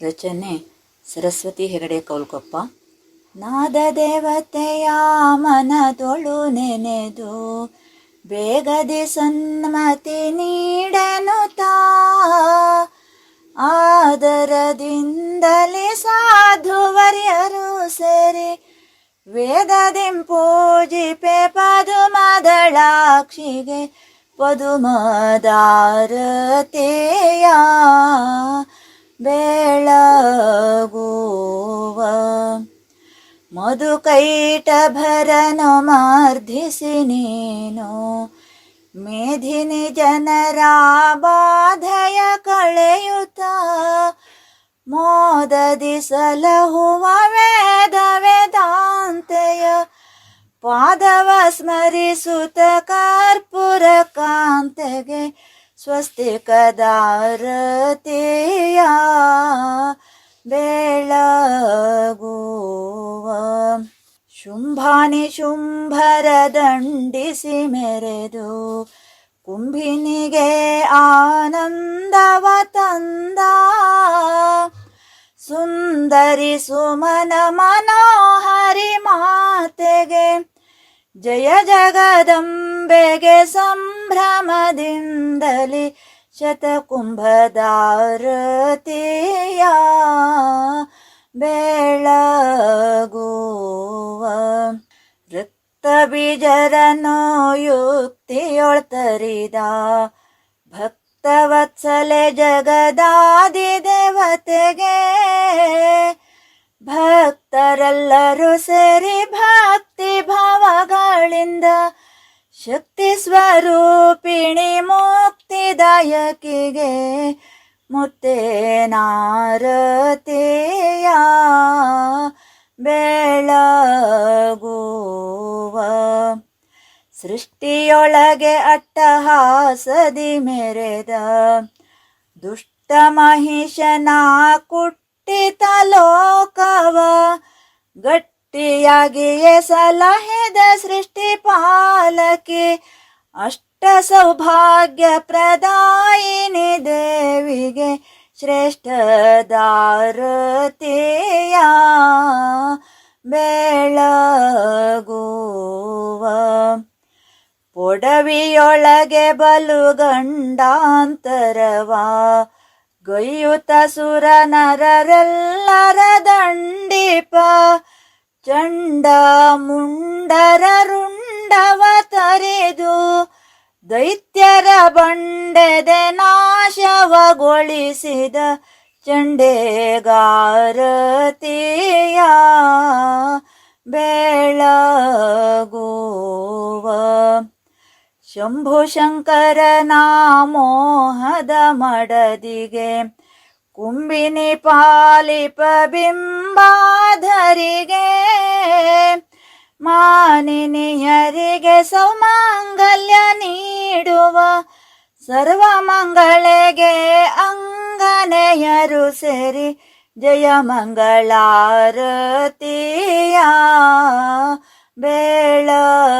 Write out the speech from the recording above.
ರಚನೆ ಸರಸ್ವತಿ ಹೆಗಡೆ ಕೌಲ್ಕೊಪ್ಪ. ನಾದ ದೇವತೆಯ ಮನದೊಳು ನೆನೆದು ಬೇಗದೆ ಸನ್ಮತಿ ನೀಡನು ತಾ. ಆದರದಿಂದಲೇ ಸಾಧುವರ್ಯರು ಸೇರಿ ವೇದದಿಂ ಪೂಜಿಪೆ ಪದುಮದಳಾಕ್ಷಿಗೆ ಪದುಮದಾರತೆಯ ಬೆಳಗುವ. ಮಧುಕೈಟ ಭರನು ಮಾರ್ಧಿಸಿ ನೀನು. ಮೇಧಿನಿ ಜನರ ಬಾಧೆಯ ಕಳೆಯುತ್ತ. ಮೋದದಿ ಸಲಹುವ ವೇದ ವೇದಾಂತೆಯ ಪಾದವ ಸ್ಮರಿಸುತ್ತ ಕಾರ್ಪುರ ಕಾಂತೆಗೆ. ಸ್ವಸ್ತಿಕದಾರತೆಯ ಬೆಳಗುವ. ಶುಂಭಾನಿ ಶುಂಭರ ದಂಡಿಸಿ ಮೆರೆದು ಕುಂಭಿನಿಗೆ ಆನಂದವ ತಂದ. ಸುಂದರಿ ಸುಮನ ಮನೋಹರಿ ಮಾತೆಗೆ ಜಯ ಜಗದಂಬೆಗೆ ಸಂಭ್ರಮದಿಂದಲಿ ಶತಕುಂಭದಾರತಿಯ ಬೆಳಗುವ ರಕ್ತ ಬೀಜರನೋ ಯುಕ್ತಿಯೊಳ್ತರಿದ ಭಕ್ತವತ್ಸಲೆ ಜಗದಾದಿ ದೇವತೆಗೆ ಭಕ್ತರೆಲ್ಲರೂ ಸೇರಿ ಭಾ ಶಕ್ತಿ ಸ್ವರೂಪಿಣಿ ಮುಕ್ತಿದಾಯಕಿಗೆ ಮುತ್ತೇನಾರತೆಯ ಬೆಳಗುವ ಸೃಷ್ಟಿಯೊಳಗೆ ಅಟ್ಟಹಾಸದಿ ಮೆರೆದ ದುಷ್ಟ ಮಹಿಷನ ಕುಟ್ಟಿತ ಲೋಕವ ಗಟ್ಟಿಯಾಗಿಯೇ ಸಲಹೆದ ಸೃಷ್ಟಿ ಪಾಲಕಿ ಅಷ್ಟ ಸೌಭಾಗ್ಯ ಪ್ರದಾಯಿನಿ ದೇವಿಗೆ ಶ್ರೇಷ್ಠ ದಾರತೆಯ ಬೆಳಗುವ. ಪೊಡವಿಯೊಳಗೆ ಬಲು ಗಂಡಾಂತರವ. ಗೊಯ್ಯುತ ಸುರ ನರರೆಲ್ಲರ ದಂಡಿಪ. ಚಂಡ ಮುಂಡರ ರುಂಡವ ತರೆದು ದೈತ್ಯರ ಬಂಡೆದೆ ನಾಶವಗೊಳಿಸಿದ ಚಂಡೇಗಾರತಿಯ ಬೆಳಗುವ. ಶಂಭು ಶಂಕರ ನಾಮೋಹದ ಮಡದಿಗೆ ಕುಂಬಿನಿ ಪಾಲಿಪ ಬಿಂಬಾಧರಿಗೆ ಮಾನಿನಿಯರಿಗೆ ಸೌಮಾಂಗಲ್ಯ ನೀಡುವ ಸರ್ವಮಂಗಳೆಗೆ ಅಂಗನೆಯರು ಸೇರಿ ಜಯ ಮಂಗಳಾರತಿಯ ಬೆಳಗುವ